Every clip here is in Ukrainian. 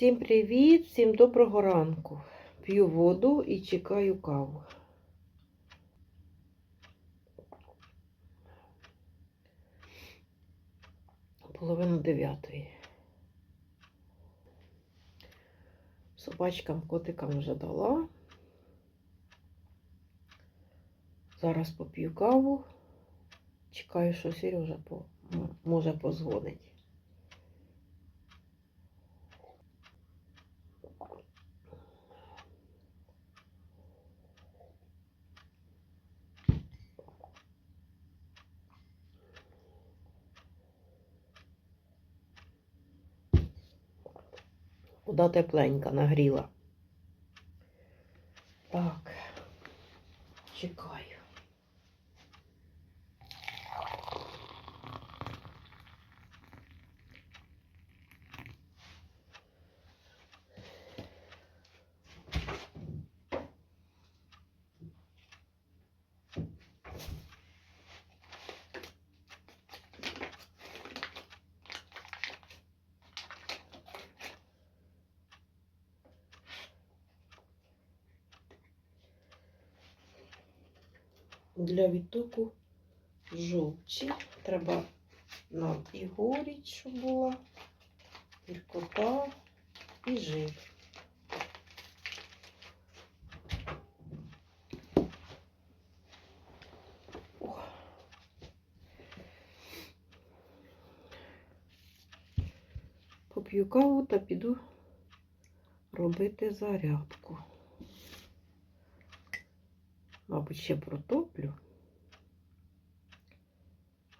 Всім привіт, всім доброго ранку. П'ю воду і чекаю каву. Половина дев'ятої. Собачкам, котикам вже дала. Зараз поп'ю каву. Чекаю, що Сережа по... може позвонить. Вода тепленька нагріла. Так, чекаю. Для відтоку жовчі треба нам і горіч, щоб була, гіркота і жир. Поп'ю каву та піду робити зарядку. Мабуть, ще протоплю,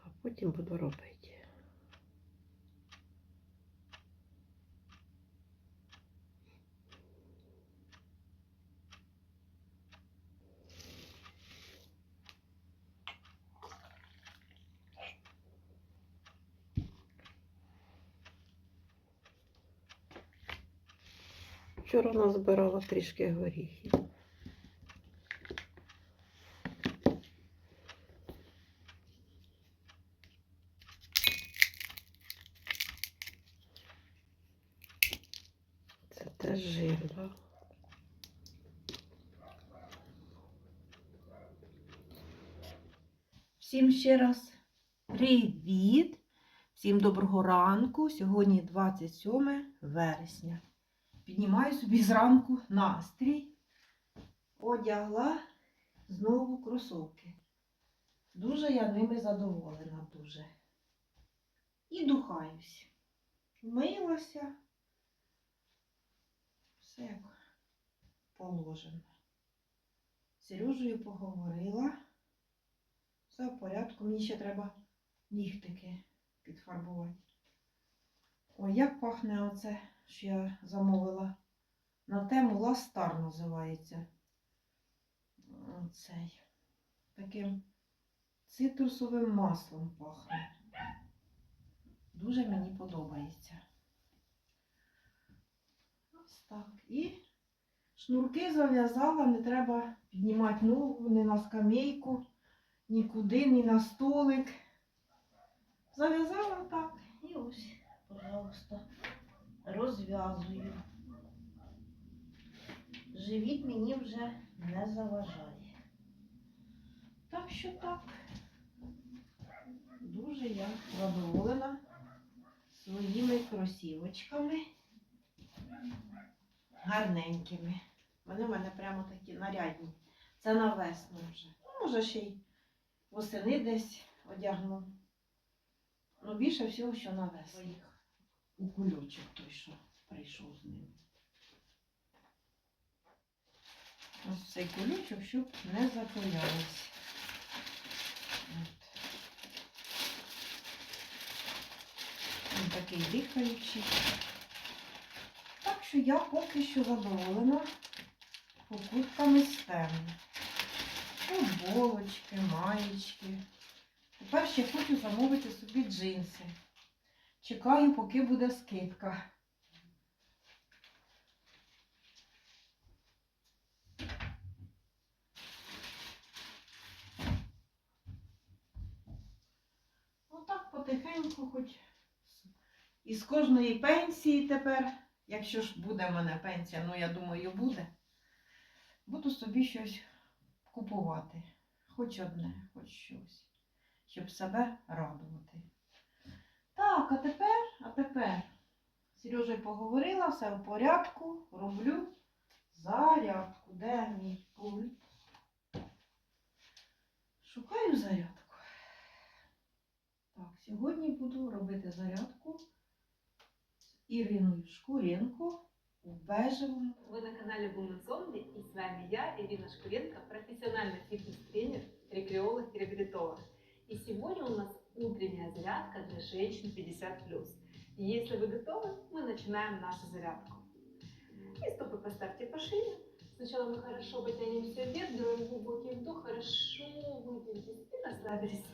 а потім буду робити. Вчора назбирала трішки горіхів. Це теж жир, да? Всім ще раз привіт! Всім доброго ранку. Сьогодні 27 вересня. Піднімаю собі зранку настрій. Одягла знову кросовки. Дуже я ними задоволена, дуже. І духаюсь. Вмилася. Все як положено. Сережею поговорила. Все в порядку, мені ще треба нігтики підфарбувати. Ой, як пахне оце, що я замовила. На тему Ластар називається. Оцей. Таким цитрусовим маслом пахне. Дуже мені подобається. Ось так. І шнурки зав'язала, не треба піднімати ногу, не на скамейку нікуди, ні на столик. Зав'язала так. І ось, пожалуйста, розв'язую. Живіт мені вже не заважає. Так що так. Дуже я задоволена своїми кросівочками. Гарненькими. Вони в мене прямо такі нарядні. Це на весну вже. Ну, Може ще й восени десь одягну. Ну, більше всього, що на весну. У кульочок той, що прийшов з ним. Ось цей кульочок, щоб не запилялось. От. Він такий дихаючий. Так що я поки що задоволена покупками теми. Футболочки, маєчки. Тепер ще хочу замовити собі джинси. Чекаю, поки буде скидка. Отак потихеньку, хоч із кожної пенсії тепер якщо ж буде в мене пенсія, ну я думаю, буде, буду собі щось купувати. Хоч одне, хоч щось, щоб себе радувати. Так, а тепер, а тепер з Сережею поговорила, все в порядку, роблю зарядку. Де мій пульт? Шукаю зарядку. Так, сьогодні буду робити зарядку з Іриною Шкуренко у бежевому. Вы на канале Women's Only и с вами я, Ирина Шкуренко, профессиональный фитнес-тренер, рекреолог и реабилитолог. И сегодня у нас утренняя зарядка для женщин 50+. И если вы готовы, мы начинаем нашу зарядку. И стопы поставьте по шее. Сначала мы хорошо потянемся вверх, делаем глубокий вдох, хорошо выпрямитесь и расслабились.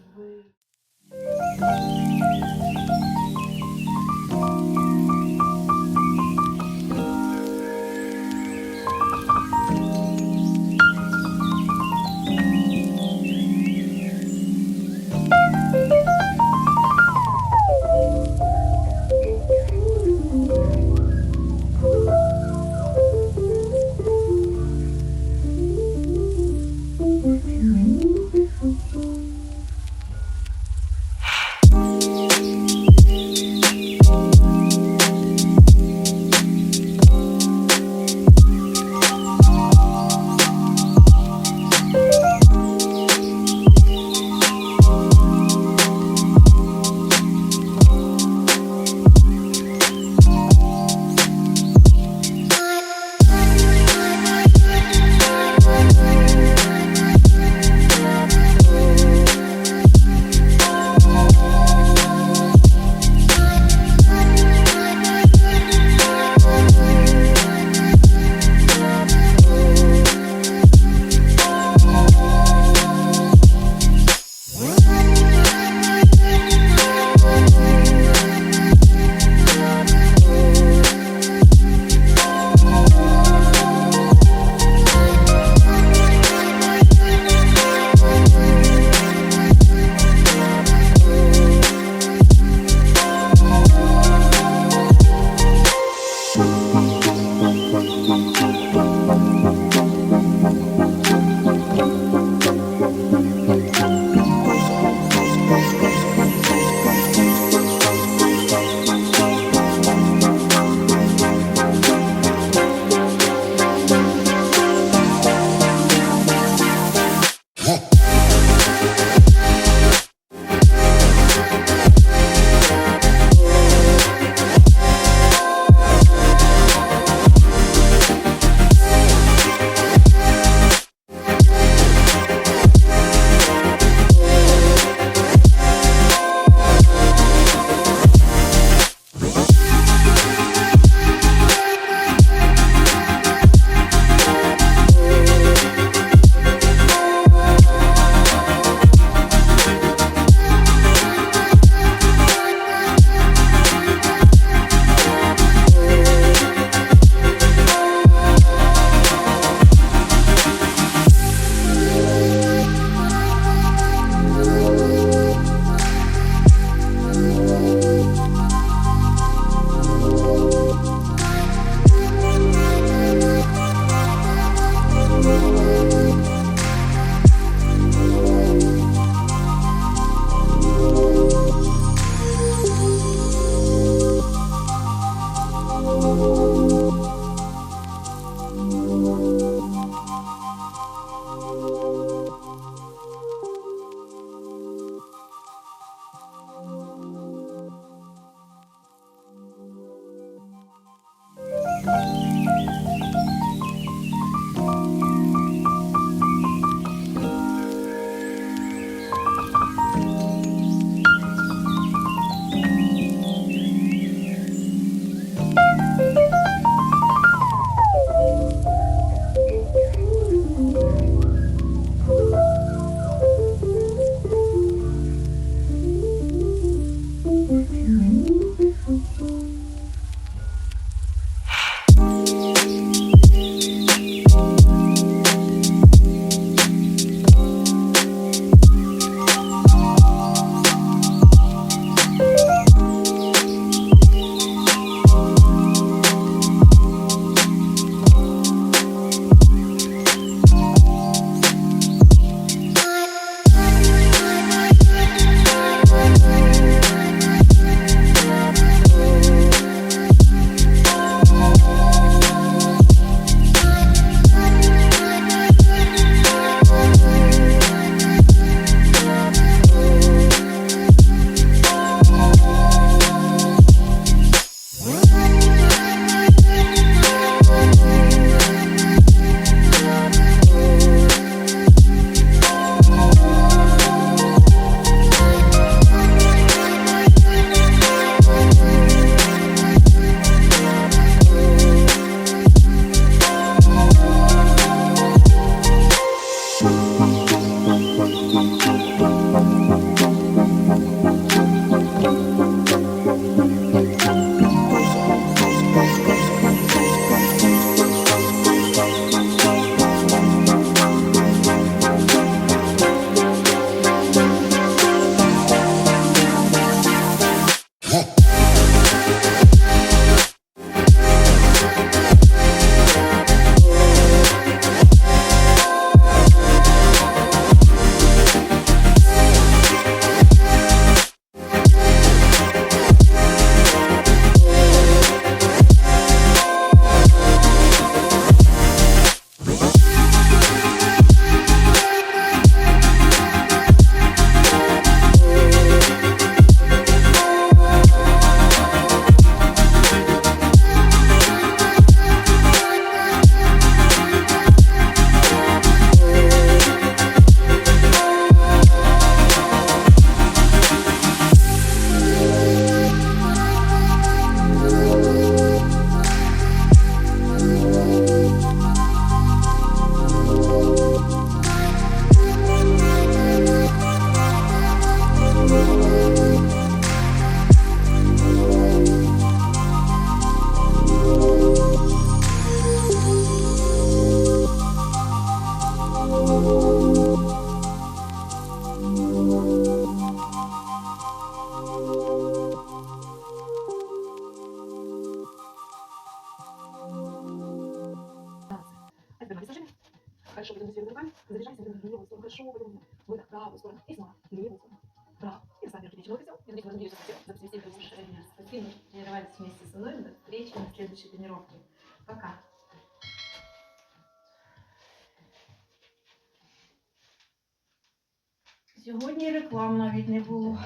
Реклам навіть не було.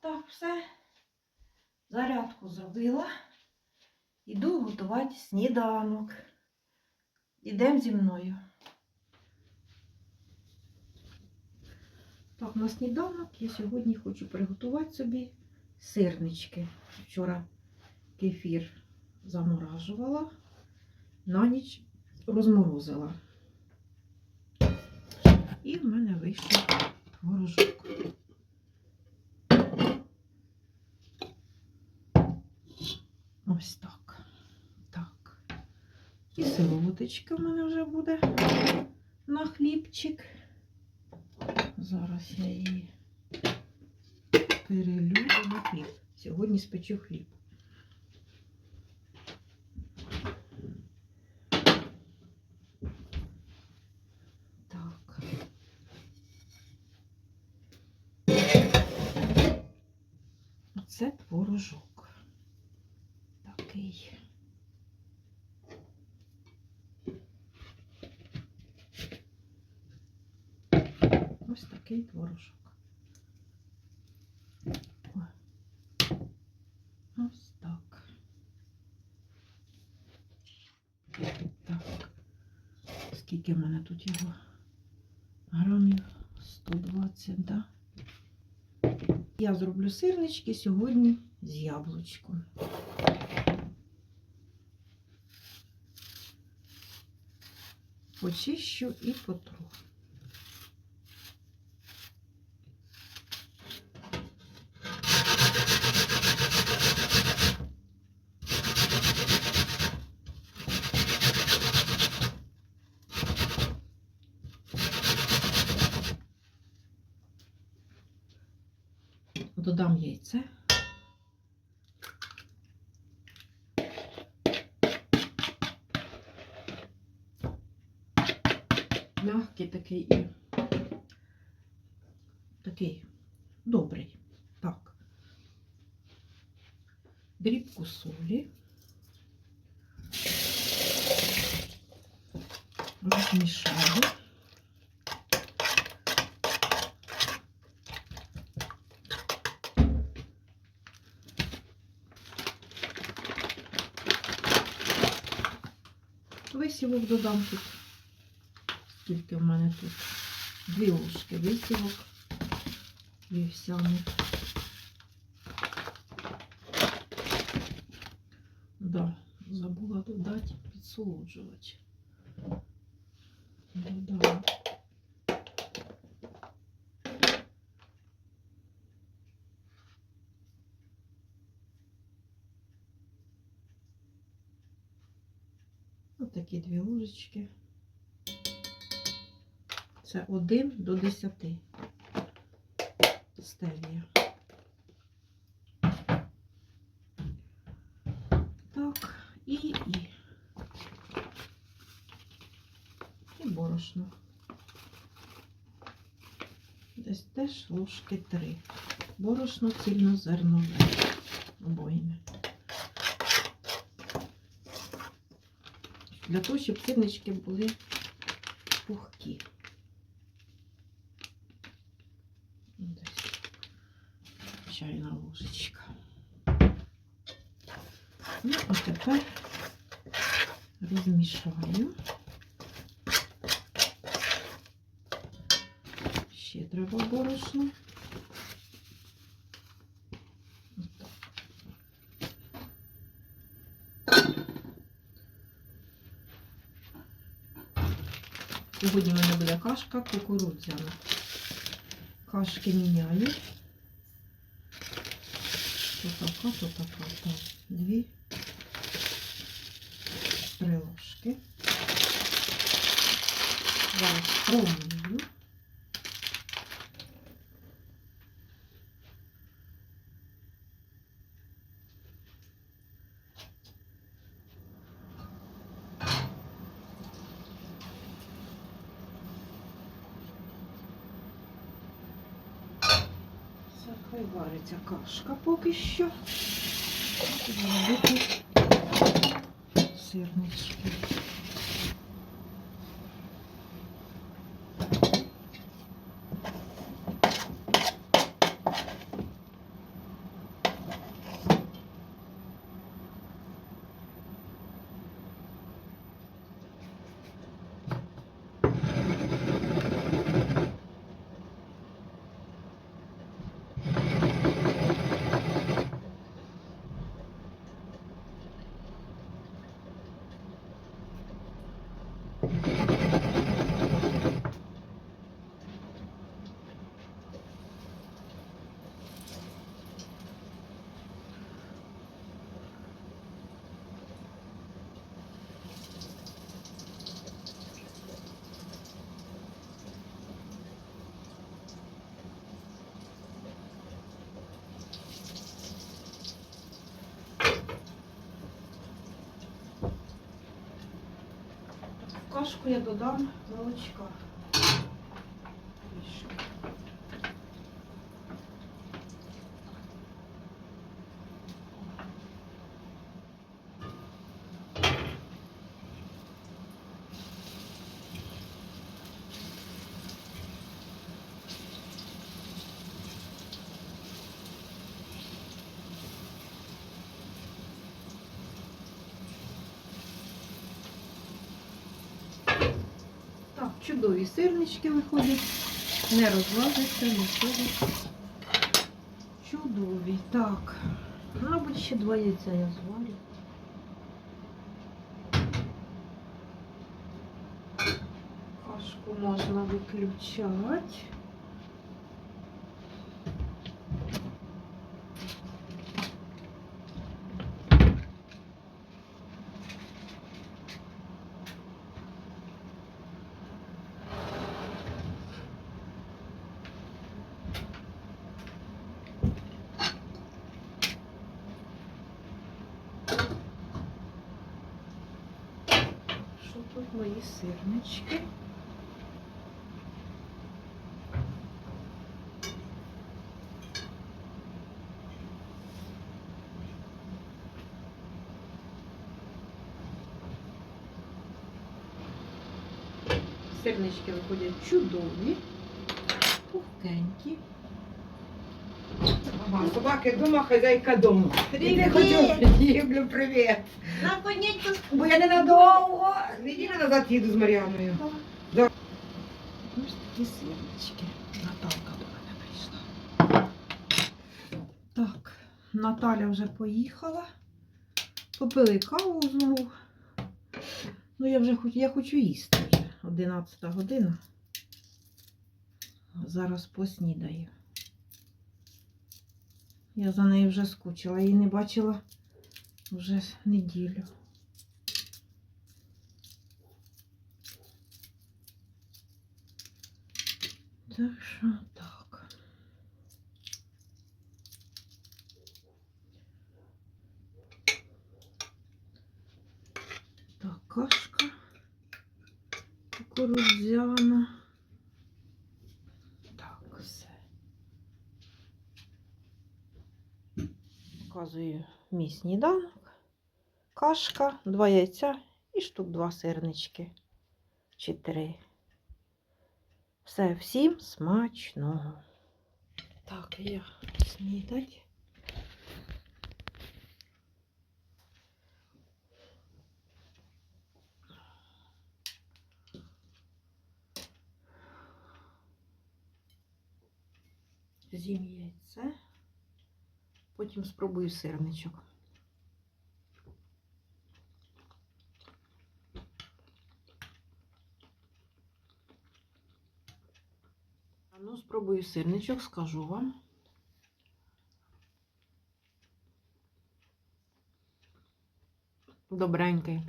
Так, все. Зарядку зробила. Іду готувати сніданок. Ідемо зі мною. Так, на сніданок я сьогодні хочу приготувати собі сирнички. Вчора кефір заморажувала, на ніч розморозила. І в мене вийшов творожок. Ось так. Так. І сироваточка в мене вже буде на хлібчик. Зараз я її перелю на хліб. Сьогодні спечу хліб. Так. Оце творожок. Такий. Ось такий творожок. Ось так. Так. Скільки в мене тут його? Грамів 120, да? Я зроблю сирнички сьогодні з яблучком. Почищу і потру. Додам яйце. Мягкий такий і такий добрий. Так. Дрібку солі. Розмішаю. Висівок додам тут. Скільки в мене тут? Дві ложки висівок вівсяних. Да, забула додати підсолоджувач. Додам. Ось такі дві ложечки. Це 1 до 10 стевія. Так, і, і. І борошно. Десь теж ложки 3. Борошно цільнозернове. Обойне. Для того, щоб сирнички були пухкі. чайна ложечка. Ну, а тепер розмішаю. Ще треба борошно. Отак. Сьогодні в мене буде кашка кукурудзяна. Кашки міняю. То така, то така. Так, дві. Три. Зараз промию. Хай вариться кашка поки що. Сирнички. Кашку я додам молочка. Трішки. Чудові сирнички виходять. Не розлазиться нічого. Чудові. Так. Мабуть, ще два яйця я зварю. Кашку можна виключати. Що тут мої сирнички? Сирнички виходять чудові, пухкенькі. Собаки дома, хазяйка дома. Привіт! Люблю, привіт. Наконець-то Бо я ненадовго. Неділю назад їду з Мар'яною. Ось такі сирнички. Наталка до мене прийшла. Так, Наталя вже поїхала. Попили каву знову. Ну, я вже хоч, я хочу їсти вже. 11 година. Зараз поснідаю. Я за нею вже скучила, її не бачила вже неділю. Так що так. Так, кашка кукурудзяна. Показую мій сніданок. Кашка, два яйця і штук два сирнички. Чи три. Все, всім смачного. Так, я снідать. З'їм яйце. Потім спробую сирничок. Ну, спробую сирничок, скажу вам. Добренький.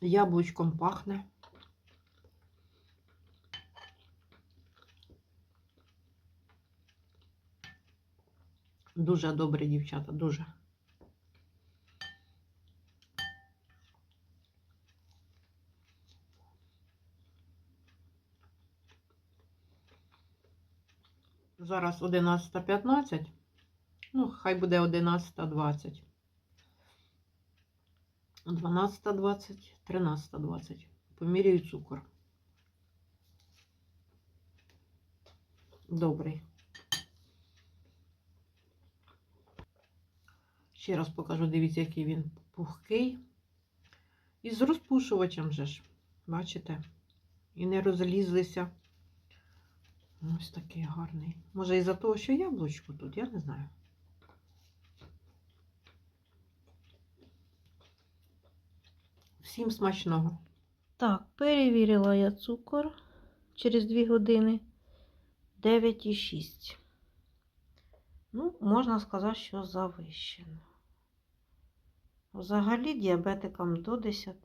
Яблучком пахне. Дуже добре, дівчата, дуже. Зараз 11.15. Ну, хай буде 11.20. 12.20, 13.20. Поміряю цукор. Добрий. Ще раз покажу, дивіться, який він пухкий. І з розпушувачем же ж. Бачите? І не розлізлися. Ось такий гарний. Може, із-за того, що яблучко тут, я не знаю. Всім смачного. Так, перевірила я цукор через 2 години 9,6. Ну, можна сказати, що завищено. Взагалі діабетикам до 10.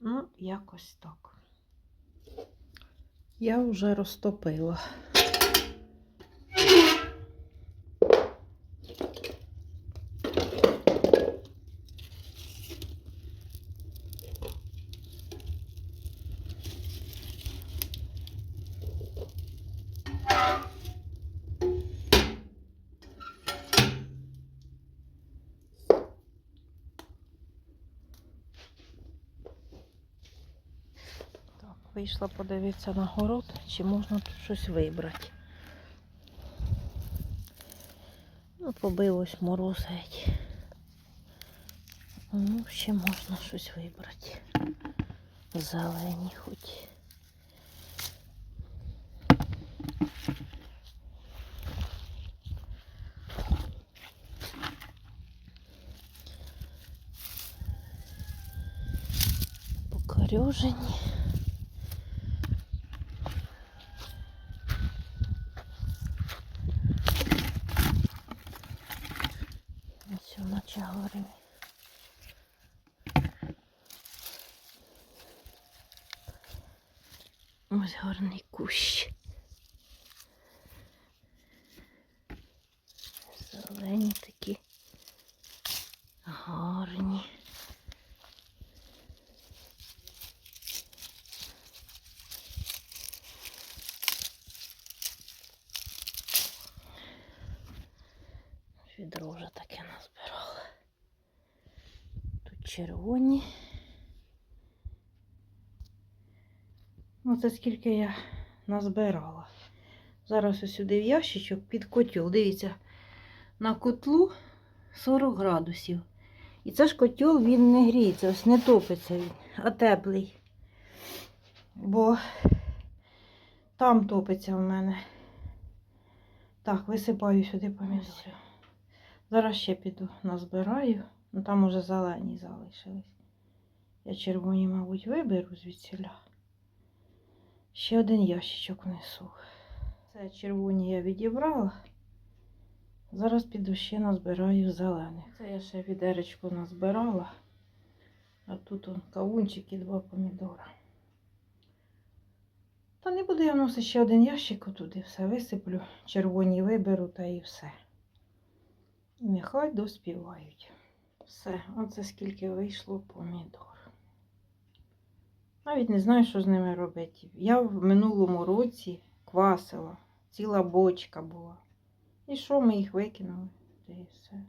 Ну, якось так. Я вже розтопила. Вийшла подивитися на город, чи можна тут щось вибрати. Ну, побилось геть. Ну, ще можна щось вибрати. Зелені хоч. Покорюжені. Ось горить. Ось гарний кущ. Зелені такі гарні. Відро вже таке назбирала. Тут червоні. Оце скільки я назбирала. Зараз ось сюди в ящичок під котел. Дивіться, на котлу 40 градусів. І це ж котел він не гріється, ось не топиться він, а теплий. Бо там топиться в мене. Так, висипаю сюди помідори. Зараз ще піду назбираю. Ну там уже зелені залишились. Я червоні, мабуть, виберу звідсіля. Ще один ящичок внесу. Це червоні я відібрала. Зараз піду ще назбираю зелених. Це я ще відеречку назбирала. А тут он кавунчик і два помідора. Та не буду я вносити ще один ящик отуди. Все висиплю. Червоні виберу та і все. І нехай доспівають. Все, оце скільки вийшло помідор. Навіть не знаю, що з ними робити. Я в минулому році квасила, ціла бочка була. І що ми їх викинули? І все.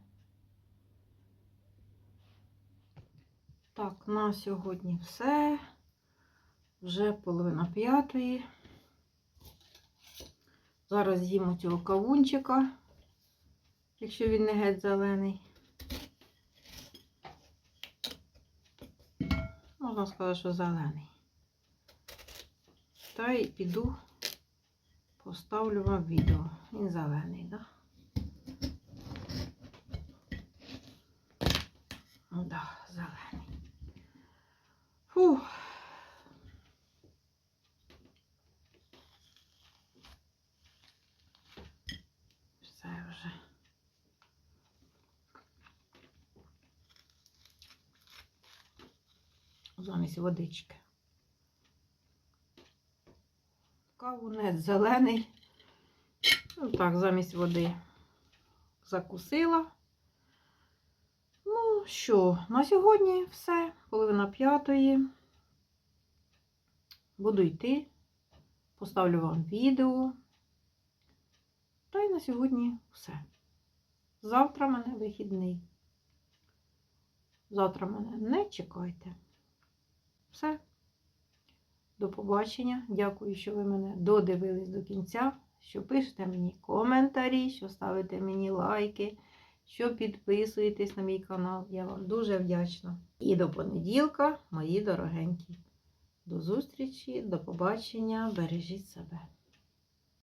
Так, на сьогодні все. Вже половина п'ятої. Зараз з'їмо цього кавунчика, якщо він не геть зелений. Можна сказати, що зелений. Та й піду, поставлю вам відео. Він зелений, так? Да? Да, зелений. Фух. Все вже. Замість водички. Кавунець зелений. Ну так, замість води закусила. Ну що, на сьогодні все. Половина п'ятої. Буду йти. Поставлю вам відео. Та й на сьогодні все. Завтра мене вихідний. Завтра мене не чекайте. Все. До побачення. Дякую, що ви мене додивились до кінця, що пишете мені коментарі, що ставите мені лайки, що підписуєтесь на мій канал. Я вам дуже вдячна. І до понеділка, мої дорогенькі. До зустрічі, до побачення, бережіть себе.